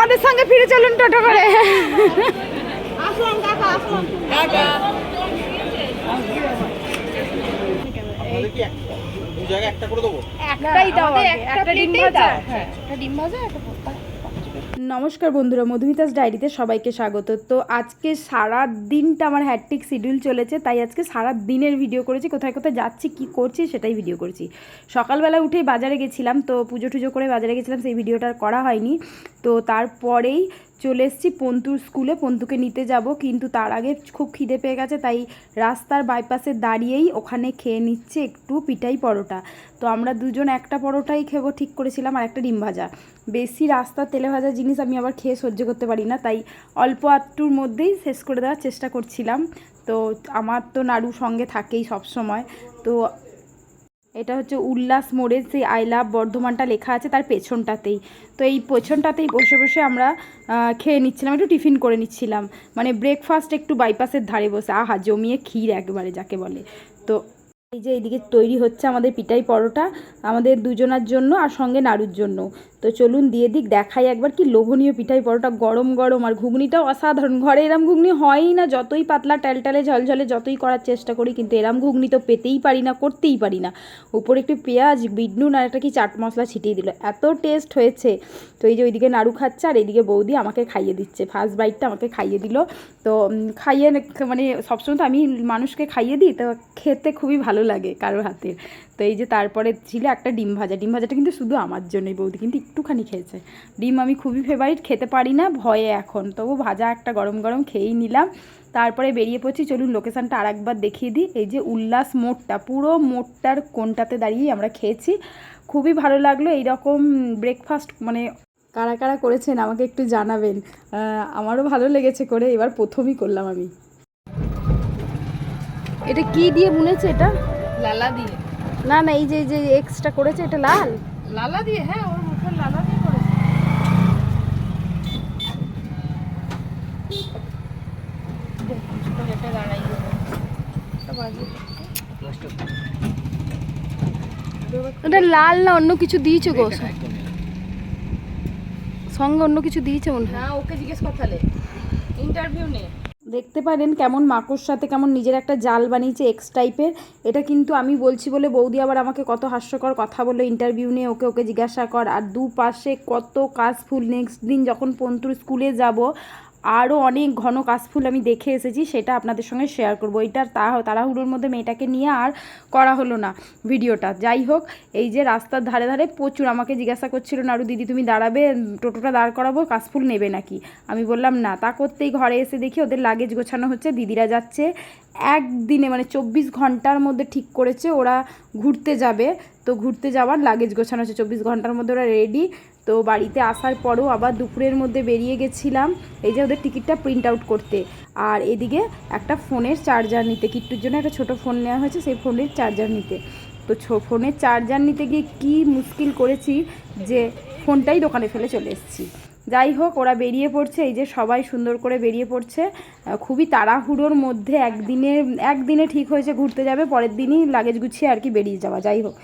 আমাদের সঙ্গে ফিরে চলুন টোটো করে। একটাই দাও একটা ডিম ভাজা। হ্যাঁ একটা ডিম ভাজা একটা নমস্কার বন্ধুরা, মধুমিতাস ডায়েরিতে সবাইকে স্বাগত। তো আজকে সারা দিনটা আমার হ্যাট্রিক শিডিউল চলেছে, তাই আজকে সারা দিনের ভিডিও করেছি, কোথায় কোথায় যাচ্ছি, কি করছি সেটাই ভিডিও করছি। সকালবেলা উঠেই বাজারে গেছিলাম, তো পুজো টুজো করে বাজারে গেছিলাম, সেই ভিডিওটা করা হয়নি। তো তারপরেই চলে এসেছি পন্তুর স্কুলে। পন্তুকে নিতে যাব, কিন্তু তার আগে খুব খিদে পেয়ে গেছে, তাই রাস্তার বাইপাসে দাঁড়িয়েই ওখানে খেয়ে নিচ্ছে একটু পিঠাই পরোটা। তো আমরা দুজন একটা পরোটাই খেবো, ঠিক করেছিলাম, আর একটা ডিম ভাজা। বেশি রাস্তার তেলে ভাজা জিনিস আমি আবার খেয়ে সহ্য করতে পারি না, তাই অল্প আটটুর মধ্যেই শেষ করে দেওয়ার চেষ্টা করছিলাম। তো আমার তো নাড়ু সঙ্গে থাকেই সব সময় তো এটা হচ্ছে উল্লাস মোড়ে সেই আই লাভ বর্ধমানটা লেখা আছে তার পেছনটাতেই। তো এই পেছনটাতেই বসে বসে আমরা খেয়ে নিচ্ছিলাম, একটু টিফিন করে নিচ্ছিলাম। মানে ব্রেকফাস্ট একটু বাইপাসের ধারে বসে, আহা, জমিয়ে ক্ষীর একবারে যাকে বলে। তো এই যে এইদিকে তৈরি হচ্ছে আমাদের পিটাই পরোটা, আমাদের দুজনার জন্য আর সঙ্গে নাড়ুর জন্য তো চলুন দিয়ে দিক, দেখাই একবার কি লোভনীয় পিঠাই পরোটা গরম গরম। আর ঘুগনিটাও অসাধারণ, ঘরে এরম ঘুগনি হয়ই না, যতই পাতলা টালটালে ঝলঝলে যতই করার চেষ্টা করি, কিন্তু এরম ঘুগনি তো পেতেই পারি না, করতেই পারি না। উপরে একটু পেঁয়াজ, বিটনুন আর একটা কি চাট মশলা ছিটিয়ে দিল, এত টেস্ট হয়েছে। তো এই যে ওইদিকে নাড়ু খাচ্ছে আর এইদিকে বৌদি আমাকে খাইয়ে দিচ্ছে ফার্স্ট বাইটটা আমাকে খাইয়ে দিল। তো খাইয়ে মানে সবসময় তো আমি মানুষকে খাইয়ে দিই, তো খেতে খুবই ভালো লাগে কারোর হাতের। তো এই যে তারপরে ছিল একটা ডিম ভাজা, ডিম ভাজাটা কিন্তু শুধু আমার জন্যই বৌদি, কিন্তু একটুখানি খেয়েছে। ডিম আমি খুবই ফেভারিট খেতে পারি না ভয়ে এখন। তবু ভাজা একটা গরম গরম খেয়েই নিলাম। তারপরে বেরিয়ে পড়ছি চলুন লোকেশানটা আরেকবার দেখিয়ে দিই। এই যে উল্লাস মোড়টা পুরো মোড়টার কোনটাতে দাঁড়িয়ে আমরা খেয়েছি। খুবই ভালো লাগল এইরকম ব্রেকফাস্ট মানে কারা কারা করেছেন আমাকে একটু জানাবেন। আমারও ভালো লেগেছে করে এবার প্রথমই করলাম আমি। এটা কি দিয়ে বুনেছে এটা? লালা দিয়ে। না না এই যে এই যে এক্সট্রা করেছে এটা লাল? লালা দিয়ে হ্যাঁ ওর মুখের লালা দিয়ে করেছে এটা লাল না অন্য কিছু দিয়েছে গো? সঙ্গে অন্য কিছু দিয়েছে মনে হয়। না ওকে জিজ্ঞেস কর তাহলে। ইন্টারভিউ নে। দেখতে পারেন কেমন মাকড় সাথে কেমন নিজের একটা জাল বানিয়েছে এক্স টাইপের এটা কিন্তু আমি বলছি বলে বৌদি আবার আমাকে কত হাস্যকর কথা বলে ইন্টারভিউ নিয়ে। ওকে ওকে জিজ্ঞাসা কর। আর দুপাশে কত কাশফুল নেক্সট দিন যখন পন্তুর স্কুলে যাব আরও অনেক ঘন কাশফুল আমি দেখে এসেছি, সেটা আপনাদের সঙ্গে শেয়ার করব। এইটার তা তাড়াহুড়োর মধ্যে মেয়েটাকে নিয়ে আর করা হলো না ভিডিওটা। যাই হোক, এই যে রাস্তার ধারে ধারে প্রচুর আমাকে জিজ্ঞাসা করছিল নাড়ু দিদি, তুমি দাঁড়াবে? টোটোটা দাঁড় করাবো? কাশফুল নেবে নাকি? আমি বললাম, না। তা করতেই ঘরে এসে দেখি ওদের লাগেজ গোছানো হচ্ছে, দিদিরা যাচ্ছে। একদিনে মানে চব্বিশ ঘণ্টার মধ্যে ঠিক করেছে, ওরা ঘুরতে যাবে। তো ঘুরতে যাওয়ার লাগেজ গোছানো হচ্ছে। চব্বিশ ঘণ্টার মধ্যে ওরা রেডি তো বাড়িতে আসার পরও আবার দুপুরের মধ্যে বেরিয়ে গেছিলাম। এই যে ওদের টিকিটটা প্রিন্ট আউট করতে। আর এদিকে একটা ফোনের চার্জার নিতে। কিট্টুর জন্য একটা ছোটো ফোন নেওয়া হয়েছে, সেই ফোনের চার্জার নিতে। তো ফোনের চার্জার নিতে গিয়ে কী মুশকিল করেছি যে ফোনটাই দোকানে ফেলে চলে এসেছি। যাই হোক ওরা বেরিয়ে পড়ছে। এই যে সবাই সুন্দর করে বেরিয়ে পড়ছে। খুবই তাড়াহুড়োর মধ্যে একদিনে একদিনে ঠিক হয়েছে, ঘুরতে যাবে, পরের দিনই লাগেজ গুছিয়ে আর কি বেরিয়ে যাওয়া। যাই হোক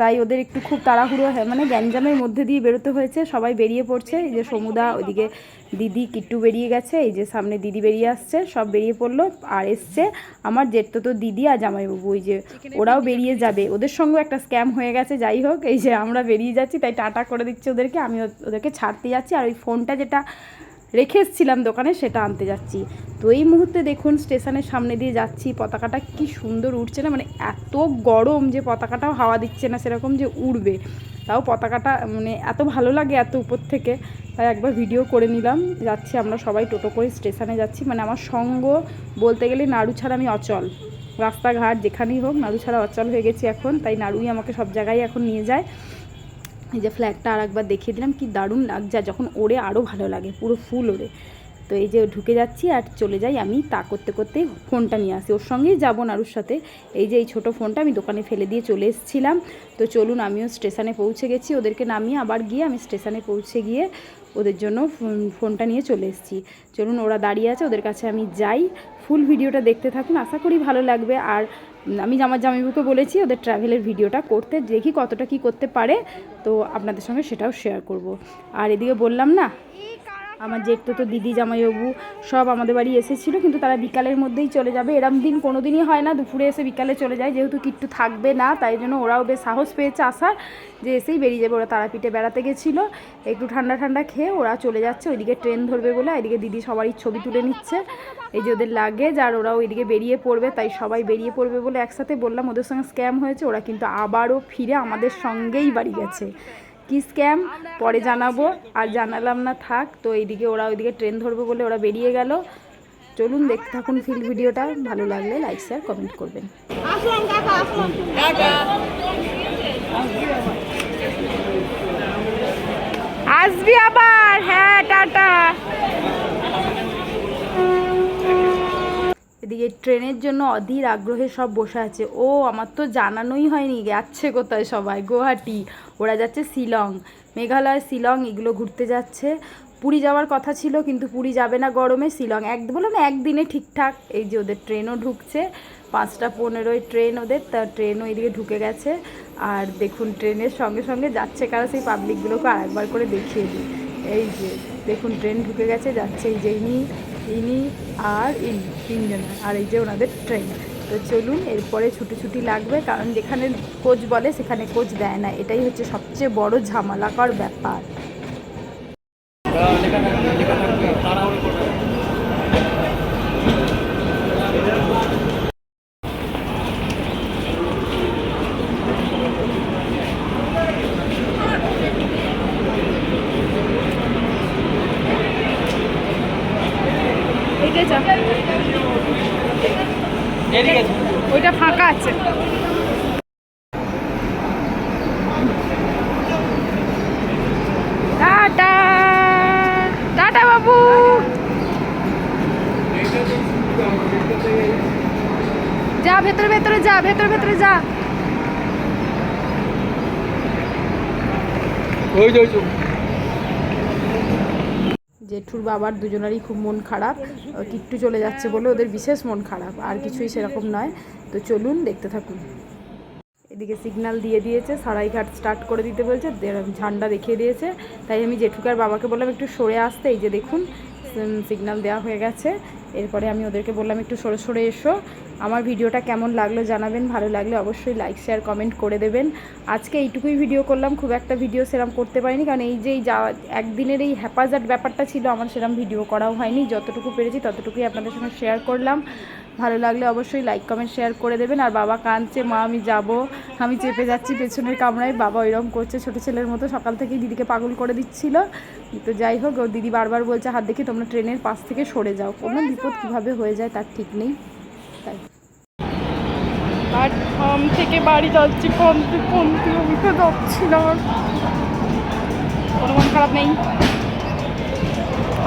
তাই ওদের একটু খুব তাড়াহুড়ো হয় মানে গ্যাঞ্জামের মধ্যে দিয়ে বেরোতে হয়েছে, সবাই বেরিয়ে পড়ছে। এই যে সমুদা, ওইদিকে দিদি, কিট্টু বেরিয়ে গেছে, এই যে সামনে দিদি বেরিয়ে আসছে, সব বেরিয়ে পড়ল আর এসছে আমার জেঠতো তো দিদি আর জামাইবাবু, ওই যে ওরাও বেরিয়ে যাবে। ওদের সঙ্গেও একটা স্ক্যাম হয়ে গেছে, যাই হোক, এই যে আমরা বেরিয়ে যাচ্ছি, তাই টাটা করে দিচ্ছি ওদেরকে আমি ওদেরকে ছাড়তে যাচ্ছি। আর ওই ফোনটা যেটা রেখে এসেছিলাম দোকানে, সেটা আনতে যাচ্ছি। তো এই মুহূর্তে দেখুন, স্টেশনের সামনে দিয়ে যাচ্ছি, পতাকাটা কি সুন্দর উঠছে না? মানে এত গরম যে পতাকাটাও হাওয়া দিচ্ছে না, সেরকম যে উড়বে। তাও পতাকাটা মানে এত ভালো লাগে এত উপর থেকে। তাই একবার ভিডিও করে নিলাম। যাচ্ছি আমরা সবাই টোটো করে স্টেশনে যাচ্ছি। মানে আমার সঙ্গ বলতে গেলে নাড়ু ছাড়া আমি অচল। রাস্তাঘাট যেখানেই হোক, নাড়ু ছাড়া অচল হয়ে গেছি এখন। তাই নাড়ুই আমাকে সব জায়গায় এখন নিয়ে যায়। এই যে ফ্ল্যাগটা আর একবার দেখিয়ে দিলাম, কি দারুণ লাগছে, আর যখন ওড়ে আরও ভালো লাগে, পুরো ফুল ওড়ে। তো এই যে ঢুকে যাচ্ছি আর চলে যাই আমি, তা করতে করতে ফোনটা নিয়ে আসি। ওর সঙ্গেই যাব নারুর সাথে। এই যে এই ছোটো ফোনটা আমি দোকানে ফেলে দিয়ে চলে এসেছিলাম। তো চলুন আমিও স্টেশনে পৌঁছে গেছি। ওদেরকে নামিয়ে আবার গিয়ে আমি স্টেশনে পৌঁছে গিয়ে ওদের জন্য ফোন- ফোনটা নিয়ে চলে এসেছি। চলুন ওরা দাঁড়িয়ে আছে, ওদের কাছে আমি যাই। ফুল ভিডিওটা দেখতে থাকুন, আশা করি ভালো লাগবে। আর আমি আমার জামাইবুকে বলেছি, ওদের ট্রাভেলের ভিডিওটা করতে, দেখি কতটা কি করতে পারে। তো আপনাদের সঙ্গে সেটাও শেয়ার করব। আর এদিকে বললাম না আমার জেঠতো তো দিদি, জামাইবাবু সব আমাদের বাড়ি এসেছিল, কিন্তু তারা বিকালের মধ্যেই চলে যাবে। এরম দিন কোনো দিনই হয় না, দুপুরে এসে বিকালে চলে যায়, যেহেতু কিট্টু থাকবে না, তাই জন্য ওরাও বেশ সাহস পেয়েছে আসার, যে এসেই বেরিয়ে যাবে। ওরা তারাপীঠে বেড়াতে গেছিল, একটু ঠান্ডা ঠান্ডা খেয়ে ওরা চলে যাচ্ছে, ওইদিকে ট্রেন ধরবে বলে এদিকে দিদি সবারই ছবি তুলে নিচ্ছে। এই যে ওদের লাগেজ, আর ওরা ওইদিকে বেরিয়ে পড়বে, তাই সবাই বেরিয়ে পড়বে বলে একসাথে বললাম, ওদের সঙ্গে স্ক্যাম হয়েছে, ওরা কিন্তু আবারও ফিরে আমাদের সঙ্গেই বাড়ি গেছে। কি স্ক্যাম? পরে জানাব। আর জানালাম না, থাক। তো এইদিকে ওরা ওইদিকে ট্রেন ধরবে বলে ওরা বেরিয়ে গেল। চলুন দেখতে থাকুন ফিল ভিডিওটা। ভালো লাগলে লাইক শেয়ার কমেন্ট করবেন। আসবি আবার। হ্যাঁ টাটা। এদিকে ট্রেনের জন্য অধীর আগ্রহে সব বসে আছে। ও, আমার তো জানানোই হয়নি যাচ্ছে কোথায় সবাই? গুয়াহাটি, ওরা যাচ্ছে শিলং, মেঘালয়, শিলং, এগুলো ঘুরতে যাচ্ছে। পুরী যাওয়ার কথা ছিল, কিন্তু পুরী যাবে না গরমে, শিলং এক, বলো না একদিনে ঠিকঠাক। এই যে ওদের ট্রেনও ঢুকছে, পাঁচটা পনেরোই ট্রেন ওদের, তা ট্রেনও এদিকে ঢুকে গেছে। আর দেখুন, ট্রেনের সঙ্গে সঙ্গে যাচ্ছে কারা, সেই পাবলিকগুলোকে আরেকবার করে দেখিয়ে দিই। এই যে, দেখুন, ট্রেন ঢুকে গেছে, যাচ্ছে এই যে ইনি। ইনি আর ইনি তিনজন, আর এই যে ওনাদের ট্রেন তো চলুন, এরপরে ছুটি ছুটি লাগবে, কারণ যেখানে কোচ বলে, সেখানে কোচ দেয় না। এটাই হচ্ছে সবচেয়ে বড় ঝামেলাকর ব্যাপার এদিকে আছে। ওইটা ফাঁকা আছে টাটা। টাটা বাবু। যা ভেতরে ভেতরে যা ভেতরে ভেতরে যা। ওই যে ওই যে। জেঠুর বাবার দুজনারই খুব মন খারাপ কিট্টু চলে যাচ্ছে বলে ওদের বিশেষ মন খারাপ, আর কিছুই সেরকম নয়। তো চলুন, দেখতে থাকুন। এদিকে সিগনাল দিয়ে দিয়েছে, সারাইঘাট স্টার্ট করে দিতে বলছে ঝান্ডা দেখিয়ে দিয়েছে। তাই আমি জেঠুকার বাবাকে বললাম, একটু সরে আসতে, এই যে দেখুন সিগনাল দেওয়া হয়ে গেছে। এরপরে আমি ওদেরকে বললাম, একটু সরে সরে এসো। আমার ভিডিওটা কেমন লাগল জানাবেন, ভালো লাগলে অবশ্যই লাইক শেয়ার কমেন্ট করে দেবেন। আজকে এইটুকুই ভিডিও করলাম, খুব একটা ভিডিও সেরকম করতে পারিনি, কারণ এই যে যাওয়া একদিনের এই হ্যাপাজার্ট ব্যাপারটা ছিল, আমার সেরকম ভিডিও করাও হয়নি, যতটুকু পেরেছি ততটুকুই আপনাদের সঙ্গে শেয়ার করলাম। ভালো লাগলে অবশ্যই লাইক কমেন্ট শেয়ার করে দেবেন, আর বাবা কাঁদছে, মা, আমি যাব, আমি চেপে যাচ্ছি, পেছনের কামরায়, বাবা ওইরকম করছে, ছোটো ছেলের মতো সকাল থেকেই দিদিকে পাগল করে দিচ্ছিল। তো যাই হোক, ও দিদি বারবার বলছে, হাত দেখি তোমরা ট্রেনের পাশ থেকে সরে যাও, কোনো বিপদ কীভাবে হয়ে যায়, তার ঠিক নেই। তাই। প্ল্যাটফর্ম থেকে বাড়ি যাচ্ছি কমতে কমতে উঠে যাচ্ছি না। কোনো মন খারাপ নেই।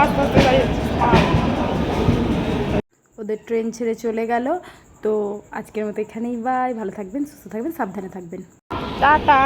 আস্তে আস্তে গাড়ি ওদের ট্রেন ছেড়ে চলে গেল তো আজকের মতো এখানেই বাই। ভালো থাকবেন সুস্থ থাকবেন সাবধানে থাকবেন। টাটা।